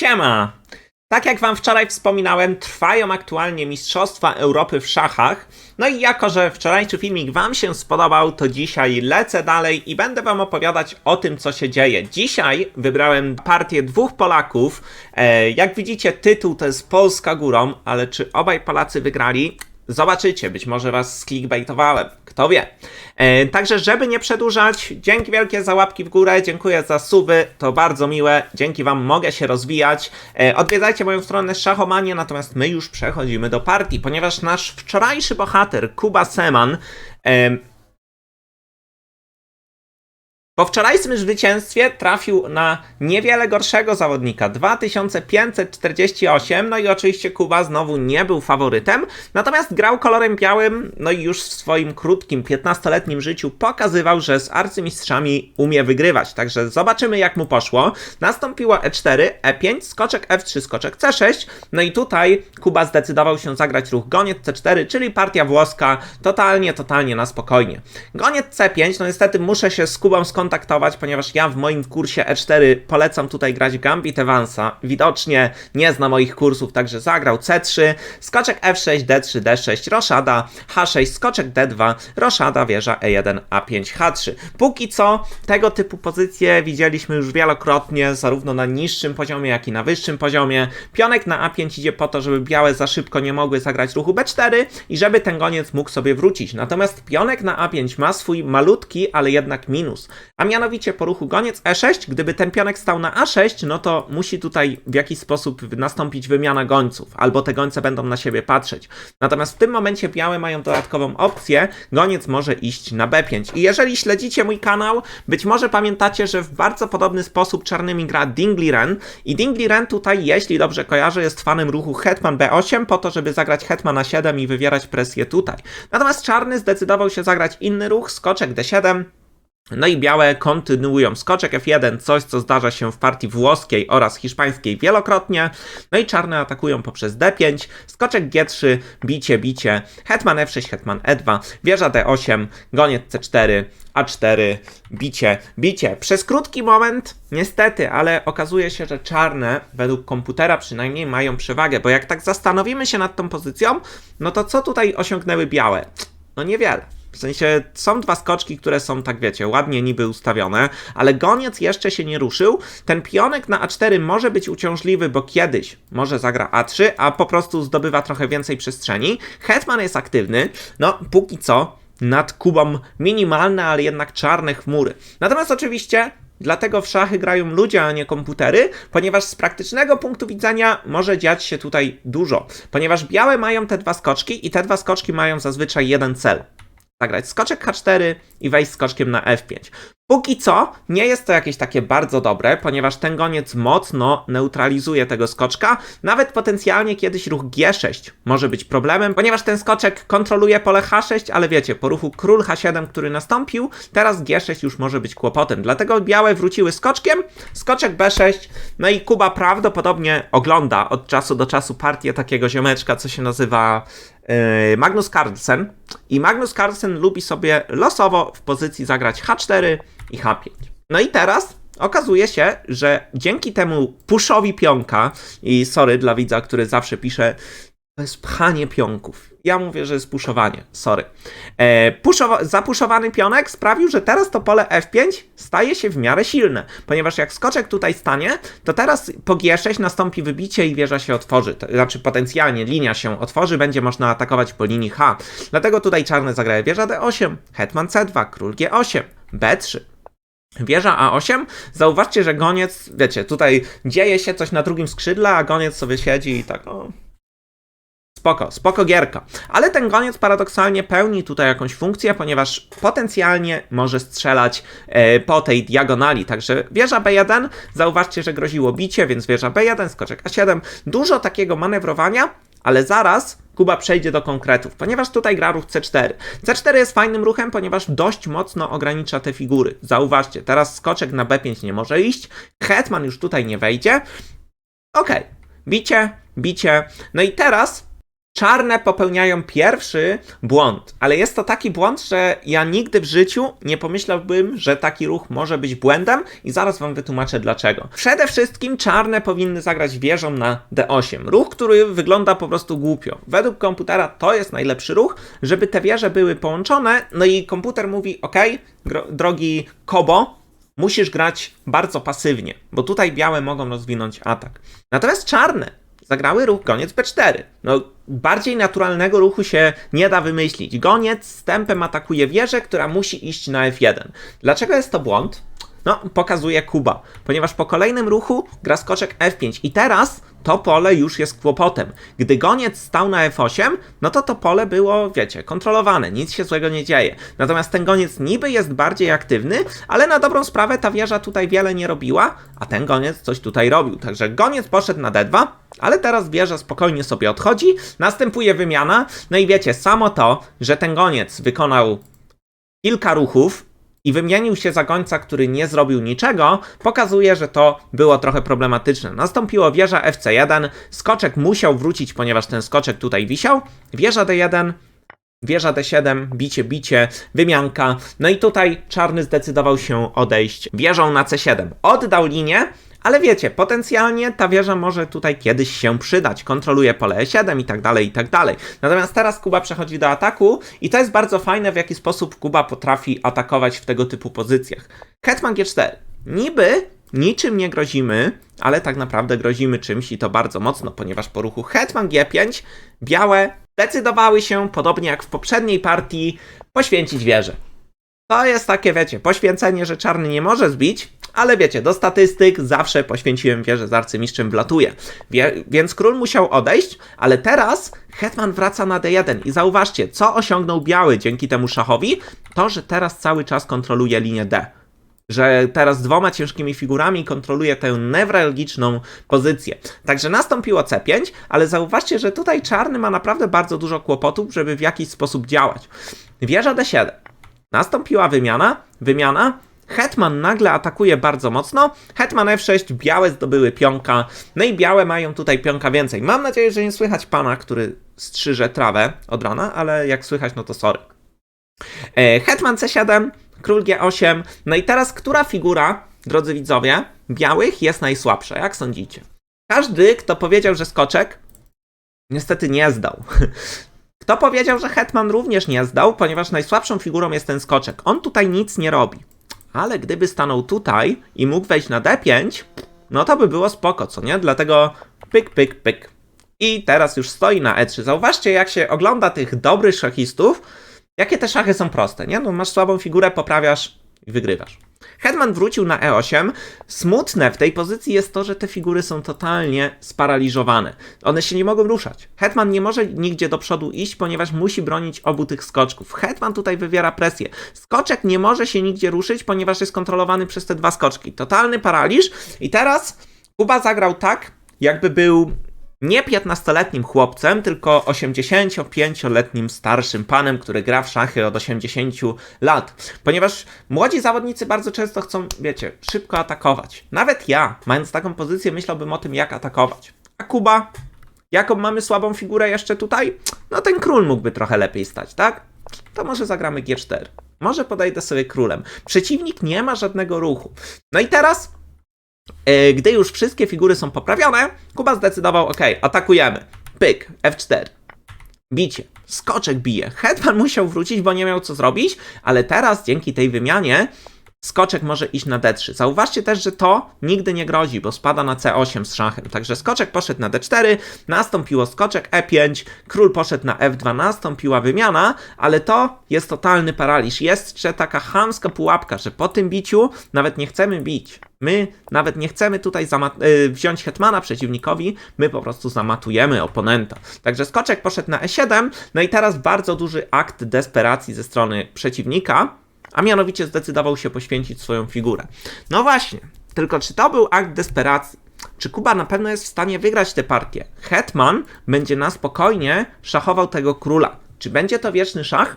Siema! Tak jak wam wczoraj wspominałem, trwają aktualnie Mistrzostwa Europy w szachach. No i jako, że wczorajszy filmik wam się spodobał, to dzisiaj lecę dalej i będę wam opowiadać o tym, co się dzieje. Dzisiaj wybrałem partię dwóch Polaków. E, jak widzicie, tytuł to jest Polska górą, ale czy obaj Polacy wygrali? Zobaczycie, być może was sklickbaitowałem, kto wie. E, także, żeby nie przedłużać, dzięki wielkie za łapki w górę, dziękuję za suby, to bardzo miłe, dzięki wam mogę się rozwijać. E, odwiedzajcie moją stronę Szachomanie, natomiast my już przechodzimy do partii, ponieważ nasz wczorajszy bohater, Kuba Seman, e, po wczorajszym zwycięstwie trafił na niewiele gorszego zawodnika 2548, no i oczywiście Kuba znowu nie był faworytem, natomiast grał kolorem białym, no i już w swoim krótkim 15-letnim życiu pokazywał, że z arcymistrzami umie wygrywać, także zobaczymy jak mu poszło. Nastąpiło E4, E5, skoczek F3, skoczek C6, no i tutaj Kuba zdecydował się zagrać ruch goniec C4, czyli partia włoska, totalnie, totalnie na spokojnie. Goniec C5, no niestety muszę się z Kubą skontaktować, ponieważ ja w moim kursie E4 polecam tutaj grać Gambit Evansa. Widocznie nie zna moich kursów, także zagrał C3, skoczek F6, D3, D6, roszada, H6, skoczek D2, roszada, wieża E1, A5, H3. Póki co tego typu pozycje widzieliśmy już wielokrotnie, zarówno na niższym poziomie, jak i na wyższym poziomie. Pionek na A5 idzie po to, żeby białe za szybko nie mogły zagrać ruchu B4 i żeby ten goniec mógł sobie wrócić. Natomiast pionek na A5 ma swój malutki, ale jednak minus. A mianowicie po ruchu goniec E6, gdyby ten pionek stał na A6, no to musi tutaj w jakiś sposób nastąpić wymiana gońców, albo te gońce będą na siebie patrzeć. Natomiast w tym momencie białe mają dodatkową opcję, goniec może iść na B5. I jeżeli śledzicie mój kanał, być może pamiętacie, że w bardzo podobny sposób czarnymi gra Dingley Ren i Dingley Ren tutaj, jeśli dobrze kojarzę, jest fanem ruchu Hetman B8 po to, żeby zagrać Hetman A7 i wywierać presję tutaj. Natomiast czarny zdecydował się zagrać inny ruch, skoczek D7, no i białe kontynuują skoczek F1, coś co zdarza się w partii włoskiej oraz hiszpańskiej wielokrotnie. No i czarne atakują poprzez D5, skoczek G3, bicie, bicie, hetman F6, hetman E2, wieża D8, goniec C4, A4, bicie, bicie. Przez krótki moment, niestety, ale okazuje się, że czarne, według komputera przynajmniej, mają przewagę, bo jak tak zastanowimy się nad tą pozycją, no to co tutaj osiągnęły białe? No niewiele. W sensie są dwa skoczki, które są, tak wiecie, ładnie niby ustawione, ale goniec jeszcze się nie ruszył. Ten pionek na A4 może być uciążliwy, bo kiedyś może zagra A3, a po prostu zdobywa trochę więcej przestrzeni. Hetman jest aktywny, no póki co nad Kubą minimalne, ale jednak czarne chmury. Natomiast oczywiście Dlatego w szachy grają ludzie, a nie komputery, ponieważ z praktycznego punktu widzenia może dziać się tutaj dużo. Ponieważ białe mają te dwa skoczki i te dwa skoczki mają zazwyczaj jeden cel zagrać skoczek H4 i wejść skoczkiem na F5. Póki co nie jest to jakieś takie bardzo dobre, ponieważ ten goniec mocno neutralizuje tego skoczka. Nawet potencjalnie kiedyś ruch G6 może być problemem, ponieważ ten skoczek kontroluje pole H6, ale wiecie, po ruchu król H7, który nastąpił, teraz G6 już może być kłopotem. Dlatego białe wróciły skoczkiem, skoczek B6, no i Kuba prawdopodobnie ogląda od czasu do czasu partię takiego ziomeczka, co się nazywa Magnus Carlsen. I Magnus Carlsen lubi sobie losowo w pozycji zagrać H4 i H5. No i teraz okazuje się, że dzięki temu puszowi pionka, i sorry dla widza, który zawsze pisze, to jest pchanie pionków. Ja mówię, że jest puszowanie, sorry. E, puszowa- zapuszowany pionek sprawił, że teraz to pole F5 staje się w miarę silne, ponieważ jak skoczek tutaj stanie, to teraz po G6 nastąpi wybicie i wieża się otworzy. To znaczy potencjalnie linia się otworzy, będzie można atakować po linii H. Dlatego tutaj czarne zagraje wieża D8, hetman C2, król G8, B3. Wieża A8, zauważcie, że goniec, wiecie, tutaj dzieje się coś na drugim skrzydle, a goniec sobie siedzi i tak, o, Spoko, spoko gierka. Ale ten goniec paradoksalnie pełni tutaj jakąś funkcję, ponieważ potencjalnie może strzelać e, po tej diagonali. Także wieża B1, zauważcie, że groziło bicie, więc wieża B1, skoczek A7. Dużo takiego manewrowania, ale zaraz Kuba przejdzie do konkretów, ponieważ tutaj gra ruch C4. C4 jest fajnym ruchem, ponieważ dość mocno ogranicza te figury. Zauważcie, teraz skoczek na B5 nie może iść, hetman już tutaj nie wejdzie. Okej, bicie, bicie. No i teraz Czarne popełniają pierwszy błąd, ale jest to taki błąd, że ja nigdy w życiu nie pomyślałbym, że taki ruch może być błędem i zaraz wam wytłumaczę dlaczego. Przede wszystkim czarne powinny zagrać wieżą na D8. Ruch, który wygląda po prostu głupio. Według komputera to jest najlepszy ruch, żeby te wieże były połączone, no i komputer mówi, ok, drogi Kobo, musisz grać bardzo pasywnie, bo tutaj białe mogą rozwinąć atak. Natomiast czarne zagrały ruch goniec B4. No, bardziej naturalnego ruchu się nie da wymyślić. Goniec z tempem atakuje wieżę, która musi iść na F1. Dlaczego jest to błąd? No, pokazuje Kuba, ponieważ po kolejnym ruchu gra skoczek F5 i teraz to pole już jest kłopotem. Gdy goniec stał na F8, no to to pole było, wiecie, kontrolowane, nic się złego nie dzieje. Natomiast ten goniec niby jest bardziej aktywny, ale na dobrą sprawę ta wieża tutaj wiele nie robiła, a ten goniec coś tutaj robił. Także goniec poszedł na D2, ale teraz wieża spokojnie sobie odchodzi, następuje wymiana, no i wiecie, samo to, że ten goniec wykonał kilka ruchów, i wymienił się za gońca, który nie zrobił niczego, pokazuje, że to było trochę problematyczne. Nastąpiło wieża FC1, skoczek musiał wrócić, ponieważ ten skoczek tutaj wisiał, wieża D1, wieża D7, bicie, bicie, wymianka, no i tutaj czarny zdecydował się odejść wieżą na C7. Oddał linię, ale wiecie, potencjalnie ta wieża może tutaj kiedyś się przydać. Kontroluje pole E7 i tak dalej, i tak dalej. Natomiast teraz Kuba przechodzi do ataku i to jest bardzo fajne, w jaki sposób Kuba potrafi atakować w tego typu pozycjach. Hetman G4. Niby niczym nie grozimy, ale tak naprawdę grozimy czymś i to bardzo mocno, ponieważ po ruchu Hetman G5 białe decydowały się, podobnie jak w poprzedniej partii, poświęcić wieżę. To jest takie, wiecie, poświęcenie, że czarny nie może zbić, ale wiecie, do statystyk zawsze poświęciłem wieżę z arcymistrzem wlatuje. Wie, więc król musiał odejść, ale teraz hetman wraca na d1 i zauważcie, co osiągnął biały dzięki temu szachowi? To, że teraz cały czas kontroluje linię d że teraz dwoma ciężkimi figurami kontroluje tę newralgiczną pozycję. Także nastąpiło C5, ale zauważcie, że tutaj czarny ma naprawdę bardzo dużo kłopotów, żeby w jakiś sposób działać. Wieża D7. Nastąpiła wymiana, wymiana, Hetman nagle atakuje bardzo mocno. Hetman F6, białe zdobyły pionka. No i białe mają tutaj pionka więcej. Mam nadzieję, że nie słychać pana, który strzyże trawę od rana, ale jak słychać, no to sorry. E, Hetman C7, król G8. No i teraz, która figura, drodzy widzowie, białych jest najsłabsza? Jak sądzicie? Każdy, kto powiedział, że skoczek, niestety nie zdał. Kto powiedział, że Hetman również nie zdał, ponieważ najsłabszą figurą jest ten skoczek. On tutaj nic nie robi ale gdyby stanął tutaj i mógł wejść na D5, no to by było spoko, co nie? Dlatego pyk, pyk, pyk. I teraz już stoi na E3. Zauważcie, jak się ogląda tych dobrych szachistów, jakie te szachy są proste, nie? No masz słabą figurę, poprawiasz i wygrywasz. Hetman wrócił na E8. Smutne w tej pozycji jest to, że te figury są totalnie sparaliżowane. One się nie mogą ruszać. Hetman nie może nigdzie do przodu iść, ponieważ musi bronić obu tych skoczków. Hetman tutaj wywiera presję. Skoczek nie może się nigdzie ruszyć, ponieważ jest kontrolowany przez te dwa skoczki. Totalny paraliż. I teraz Kuba zagrał tak, jakby był nie 15-letnim chłopcem, tylko 85-letnim starszym panem, który gra w szachy od 80 lat. Ponieważ młodzi zawodnicy bardzo często chcą, wiecie, szybko atakować. Nawet ja, mając taką pozycję, myślałbym o tym, jak atakować. A Kuba, jaką mamy słabą figurę jeszcze tutaj? No ten król mógłby trochę lepiej stać, tak? To może zagramy G4. Może podejdę sobie królem. Przeciwnik nie ma żadnego ruchu. No i teraz gdy już wszystkie figury są poprawione, Kuba zdecydował, ok, atakujemy. Pyk, F4. Bicie. Skoczek bije. Hetman musiał wrócić, bo nie miał co zrobić, ale teraz dzięki tej wymianie skoczek może iść na D3. Zauważcie też, że to nigdy nie grozi, bo spada na C8 z szachem. Także skoczek poszedł na D4, nastąpiło skoczek E5, król poszedł na F2, nastąpiła wymiana, ale to jest totalny paraliż. Jest jeszcze taka chamska pułapka, że po tym biciu nawet nie chcemy bić. My nawet nie chcemy tutaj y, wziąć hetmana przeciwnikowi, my po prostu zamatujemy oponenta. Także skoczek poszedł na E7, no i teraz bardzo duży akt desperacji ze strony przeciwnika, a mianowicie zdecydował się poświęcić swoją figurę. No właśnie, tylko czy to był akt desperacji? Czy Kuba na pewno jest w stanie wygrać tę partię? Hetman będzie na spokojnie szachował tego króla. Czy będzie to wieczny szach?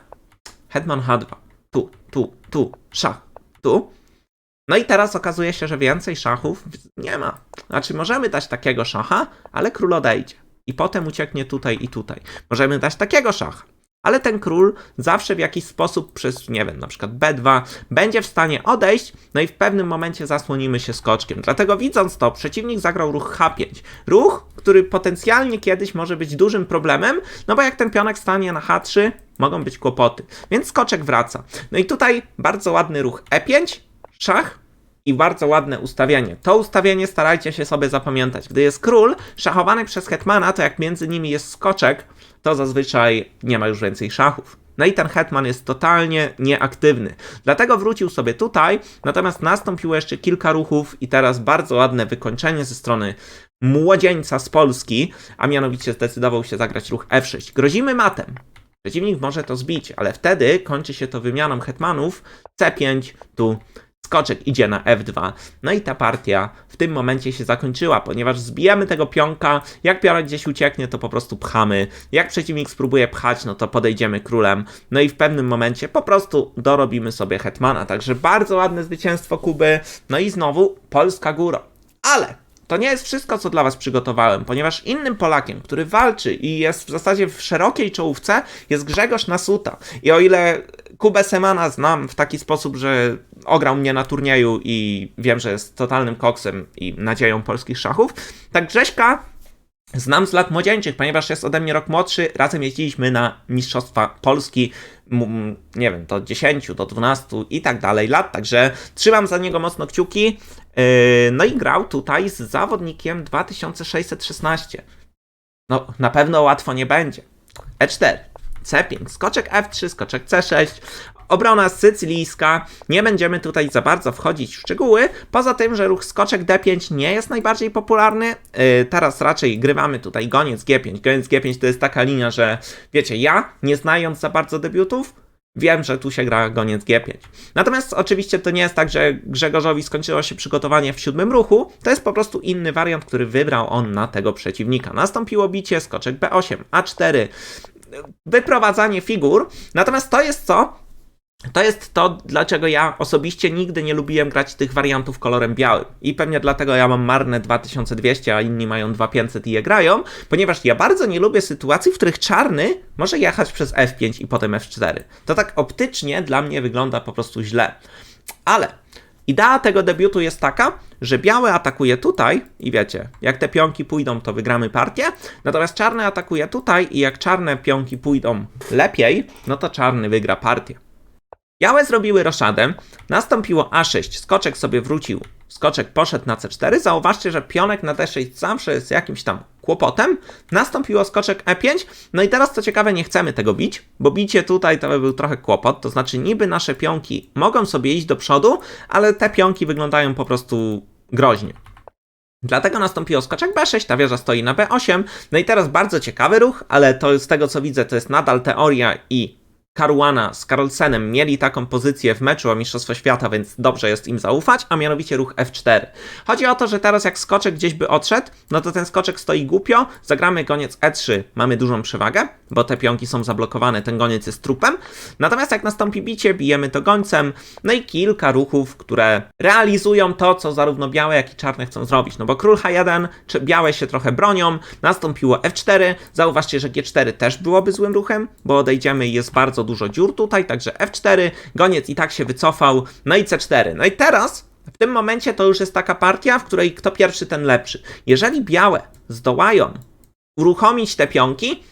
Hetman H2. Tu, tu, tu, szach, tu. No i teraz okazuje się, że więcej szachów nie ma. Znaczy, możemy dać takiego szacha, ale król odejdzie. i potem ucieknie tutaj i tutaj. Możemy dać takiego szacha. Ale ten król zawsze w jakiś sposób przez, nie wiem, na przykład B2 będzie w stanie odejść, no i w pewnym momencie zasłonimy się skoczkiem. Dlatego widząc to, przeciwnik zagrał ruch H5. Ruch, który potencjalnie kiedyś może być dużym problemem, no bo jak ten pionek stanie na H3, mogą być kłopoty. Więc skoczek wraca. No i tutaj bardzo ładny ruch E5, szach, i bardzo ładne ustawienie. To ustawienie starajcie się sobie zapamiętać. Gdy jest król szachowany przez hetmana, to jak między nimi jest skoczek, to zazwyczaj nie ma już więcej szachów. No i ten hetman jest totalnie nieaktywny. Dlatego wrócił sobie tutaj, natomiast nastąpiło jeszcze kilka ruchów i teraz bardzo ładne wykończenie ze strony młodzieńca z Polski, a mianowicie zdecydował się zagrać ruch F6. Grozimy matem. Przeciwnik może to zbić, ale wtedy kończy się to wymianą hetmanów C5, tu skoczek idzie na F2. No i ta partia w tym momencie się zakończyła, ponieważ zbijamy tego pionka. Jak pionek gdzieś ucieknie, to po prostu pchamy. Jak przeciwnik spróbuje pchać, no to podejdziemy królem. No i w pewnym momencie po prostu dorobimy sobie hetmana. Także bardzo ładne zwycięstwo Kuby. No i znowu Polska góra. Ale to nie jest wszystko, co dla Was przygotowałem, ponieważ innym Polakiem, który walczy i jest w zasadzie w szerokiej czołówce, jest Grzegorz Nasuta. I o ile Kubę Semana znam w taki sposób, że ograł mnie na turnieju i wiem, że jest totalnym koksem i nadzieją polskich szachów, tak Grześka Znam z lat młodzieńczych, ponieważ jest ode mnie rok młodszy. Razem jeździliśmy na Mistrzostwa Polski, nie wiem, do 10, do 12 i tak dalej lat, także trzymam za niego mocno kciuki. Yy, no i grał tutaj z zawodnikiem 2616. No, na pewno łatwo nie będzie. E4, C5, skoczek F3, skoczek C6, obrona sycylijska. Nie będziemy tutaj za bardzo wchodzić w szczegóły. Poza tym, że ruch skoczek D5 nie jest najbardziej popularny. Yy, teraz raczej grywamy tutaj goniec G5. Goniec G5 to jest taka linia, że wiecie, ja nie znając za bardzo debiutów, Wiem, że tu się gra goniec G5. Natomiast oczywiście to nie jest tak, że Grzegorzowi skończyło się przygotowanie w siódmym ruchu. To jest po prostu inny wariant, który wybrał on na tego przeciwnika. Nastąpiło bicie, skoczek B8, A4, wyprowadzanie figur. Natomiast to jest co? To jest to, dlaczego ja osobiście nigdy nie lubiłem grać tych wariantów kolorem białym. I pewnie dlatego ja mam marne 2200, a inni mają 2500 i je grają, ponieważ ja bardzo nie lubię sytuacji, w których czarny może jechać przez F5 i potem F4. To tak optycznie dla mnie wygląda po prostu źle. Ale idea tego debiutu jest taka, że biały atakuje tutaj i wiecie, jak te pionki pójdą, to wygramy partię, natomiast czarny atakuje tutaj i jak czarne pionki pójdą lepiej, no to czarny wygra partię. Białe zrobiły roszadę, nastąpiło A6, skoczek sobie wrócił, skoczek poszedł na C4, zauważcie, że pionek na D6 zawsze jest jakimś tam kłopotem, nastąpiło skoczek E5, no i teraz co ciekawe nie chcemy tego bić, bo bicie tutaj to by był trochę kłopot, to znaczy niby nasze pionki mogą sobie iść do przodu, ale te pionki wyglądają po prostu groźnie. Dlatego nastąpiło skoczek B6, ta wieża stoi na B8. No i teraz bardzo ciekawy ruch, ale to z tego co widzę, to jest nadal teoria i Caruana z Carlsenem mieli taką pozycję w meczu o Mistrzostwo Świata, więc dobrze jest im zaufać, a mianowicie ruch F4. Chodzi o to, że teraz jak skoczek gdzieś by odszedł, no to ten skoczek stoi głupio, zagramy goniec E3, mamy dużą przewagę, bo te pionki są zablokowane, ten goniec jest trupem. Natomiast jak nastąpi bicie, bijemy to gońcem, no i kilka ruchów, które realizują to, co zarówno białe, jak i czarne chcą zrobić. No bo król H1, czy białe się trochę bronią, nastąpiło F4, zauważcie, że G4 też byłoby złym ruchem, bo odejdziemy i jest bardzo dużo dziur tutaj, także F4, goniec i tak się wycofał, no i C4. No i teraz w tym momencie to już jest taka partia, w której kto pierwszy, ten lepszy. Jeżeli białe zdołają uruchomić te pionki,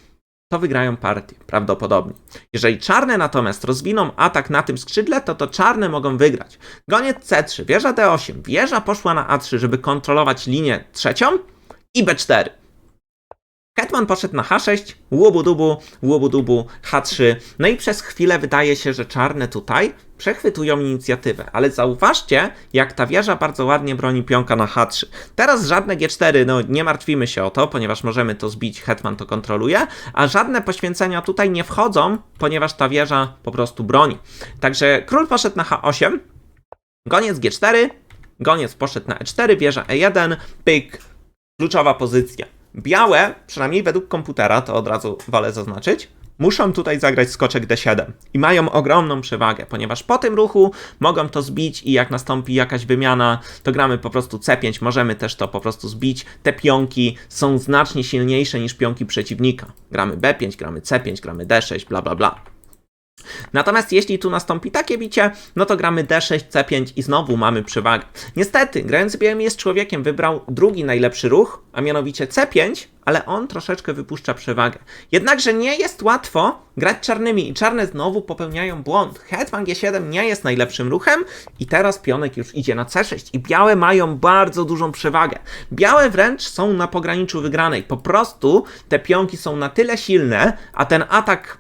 to wygrają partię, prawdopodobnie. Jeżeli czarne natomiast rozwiną atak na tym skrzydle, to to czarne mogą wygrać. Goniec C3, wieża D8, wieża poszła na A3, żeby kontrolować linię trzecią i B4. Hetman poszedł na H6, łubu-dubu, łubu-dubu, H3. No i przez chwilę wydaje się, że czarne tutaj przechwytują inicjatywę. Ale zauważcie, jak ta wieża bardzo ładnie broni pionka na H3. Teraz żadne G4, no nie martwimy się o to, ponieważ możemy to zbić, Hetman to kontroluje, a żadne poświęcenia tutaj nie wchodzą, ponieważ ta wieża po prostu broni. Także król poszedł na H8, goniec G4, goniec poszedł na E4, wieża E1, pyk, kluczowa pozycja. Białe, przynajmniej według komputera, to od razu wolę zaznaczyć, muszą tutaj zagrać skoczek D7 i mają ogromną przewagę, ponieważ po tym ruchu mogą to zbić i jak nastąpi jakaś wymiana, to gramy po prostu C5, możemy też to po prostu zbić. Te pionki są znacznie silniejsze niż pionki przeciwnika. Gramy B5, gramy C5, gramy D6, bla bla bla. Natomiast jeśli tu nastąpi takie bicie, no to gramy D6, C5 i znowu mamy przewagę. Niestety, grający białym jest człowiekiem wybrał drugi najlepszy ruch, a mianowicie C5, ale on troszeczkę wypuszcza przewagę. Jednakże nie jest łatwo grać czarnymi i czarne znowu popełniają błąd. Hetman G7 nie jest najlepszym ruchem i teraz pionek już idzie na C6 i białe mają bardzo dużą przewagę. Białe wręcz są na pograniczu wygranej. Po prostu te pionki są na tyle silne, a ten atak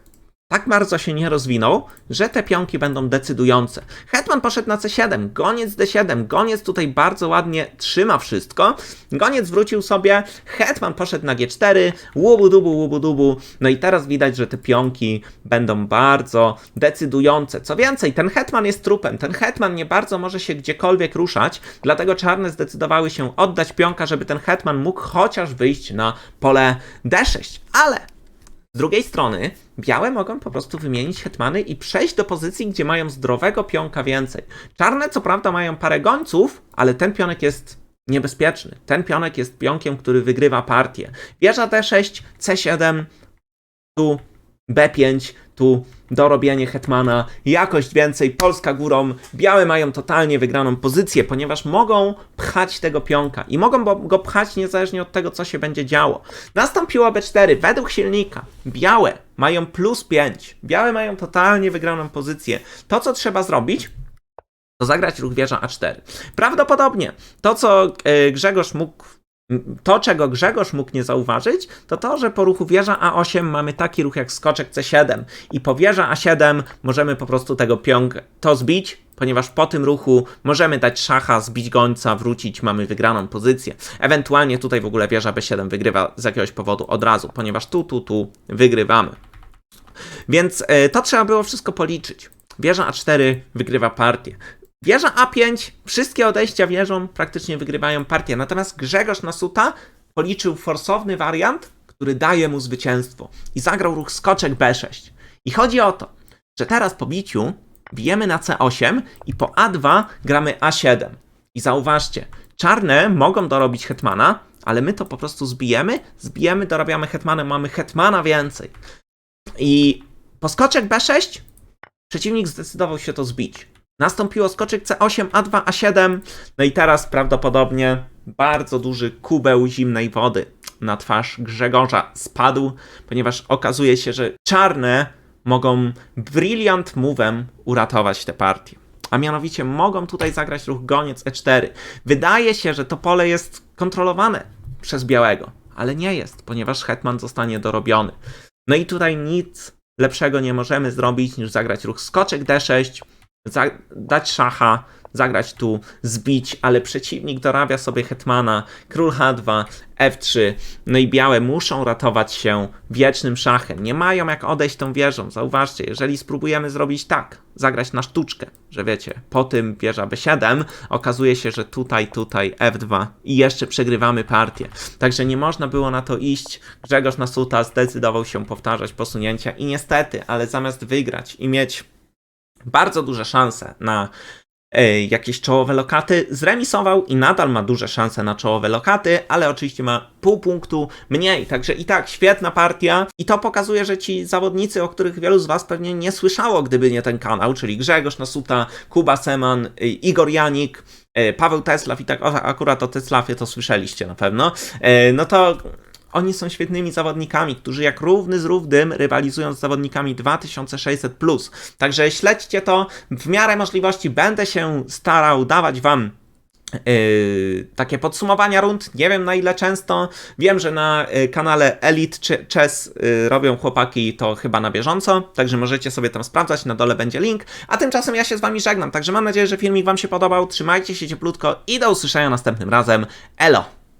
tak bardzo się nie rozwinął, że te pionki będą decydujące. Hetman poszedł na C7, goniec D7, goniec tutaj bardzo ładnie trzyma wszystko. Goniec wrócił sobie, hetman poszedł na G4, łubu dubu, łubu dubu. No i teraz widać, że te pionki będą bardzo decydujące. Co więcej, ten hetman jest trupem, ten hetman nie bardzo może się gdziekolwiek ruszać, dlatego czarne zdecydowały się oddać pionka, żeby ten hetman mógł chociaż wyjść na pole D6. Ale z drugiej strony, białe mogą po prostu wymienić hetmany i przejść do pozycji, gdzie mają zdrowego pionka więcej. Czarne, co prawda, mają parę gońców, ale ten pionek jest niebezpieczny. Ten pionek jest pionkiem, który wygrywa partię. Wieża D6, C7, tu B5, tu dorobienie hetmana, jakość więcej, Polska górą, białe mają totalnie wygraną pozycję, ponieważ mogą pchać tego pionka i mogą go pchać niezależnie od tego, co się będzie działo. Nastąpiło B4, według silnika, białe mają plus 5, białe mają totalnie wygraną pozycję. To, co trzeba zrobić, to zagrać ruch wieża A4. Prawdopodobnie to, co e, Grzegorz mógł to, czego Grzegorz mógł nie zauważyć, to to, że po ruchu wieża A8 mamy taki ruch jak skoczek C7 i po wieża A7 możemy po prostu tego pionk to zbić, ponieważ po tym ruchu możemy dać szacha, zbić gońca, wrócić, mamy wygraną pozycję. Ewentualnie tutaj w ogóle wieża B7 wygrywa z jakiegoś powodu od razu, ponieważ tu, tu, tu wygrywamy. Więc e, to trzeba było wszystko policzyć. Wieża A4 wygrywa partię. Wieża A5, wszystkie odejścia wieżą praktycznie wygrywają partię. Natomiast Grzegorz Nasuta policzył forsowny wariant, który daje mu zwycięstwo. I zagrał ruch skoczek B6. I chodzi o to, że teraz po biciu bijemy na C8 i po A2 gramy A7. I zauważcie, czarne mogą dorobić hetmana, ale my to po prostu zbijemy, zbijemy, dorabiamy hetmanem, mamy hetmana więcej. I po skoczek B6 przeciwnik zdecydował się to zbić. Nastąpiło skoczek C8, A2, A7, no i teraz prawdopodobnie bardzo duży kubeł zimnej wody na twarz Grzegorza spadł, ponieważ okazuje się, że czarne mogą brilliant move'em uratować tę partię. A mianowicie mogą tutaj zagrać ruch goniec E4. Wydaje się, że to pole jest kontrolowane przez białego, ale nie jest, ponieważ hetman zostanie dorobiony. No i tutaj nic lepszego nie możemy zrobić niż zagrać ruch skoczek D6, za- dać szacha, zagrać tu, zbić, ale przeciwnik dorabia sobie hetmana, król H2, F3, no i białe muszą ratować się wiecznym szachem. Nie mają jak odejść tą wieżą. Zauważcie, jeżeli spróbujemy zrobić tak, zagrać na sztuczkę, że wiecie, po tym wieża B7, okazuje się, że tutaj, tutaj F2 i jeszcze przegrywamy partię. Także nie można było na to iść. Grzegorz Nasuta zdecydował się powtarzać posunięcia i niestety, ale zamiast wygrać i mieć bardzo duże szanse na e, jakieś czołowe lokaty. Zremisował i nadal ma duże szanse na czołowe lokaty, ale oczywiście ma pół punktu mniej. Także i tak świetna partia. I to pokazuje, że ci zawodnicy, o których wielu z Was pewnie nie słyszało, gdyby nie ten kanał, czyli Grzegorz Nasuta, Kuba Seman, y, Igor Janik, y, Paweł Teslaf i tak o, akurat o Teslafie to słyszeliście na pewno. No to oni są świetnymi zawodnikami, którzy jak równy z równym rywalizują z zawodnikami 2600. Także śledźcie to. W miarę możliwości będę się starał dawać Wam. Yy, takie podsumowania rund, nie wiem na ile często. Wiem, że na y, kanale Elite Ch- Chess y, robią chłopaki to chyba na bieżąco, także możecie sobie tam sprawdzać, na dole będzie link. A tymczasem ja się z Wami żegnam, także mam nadzieję, że filmik Wam się podobał. Trzymajcie się cieplutko i do usłyszenia następnym razem. Elo!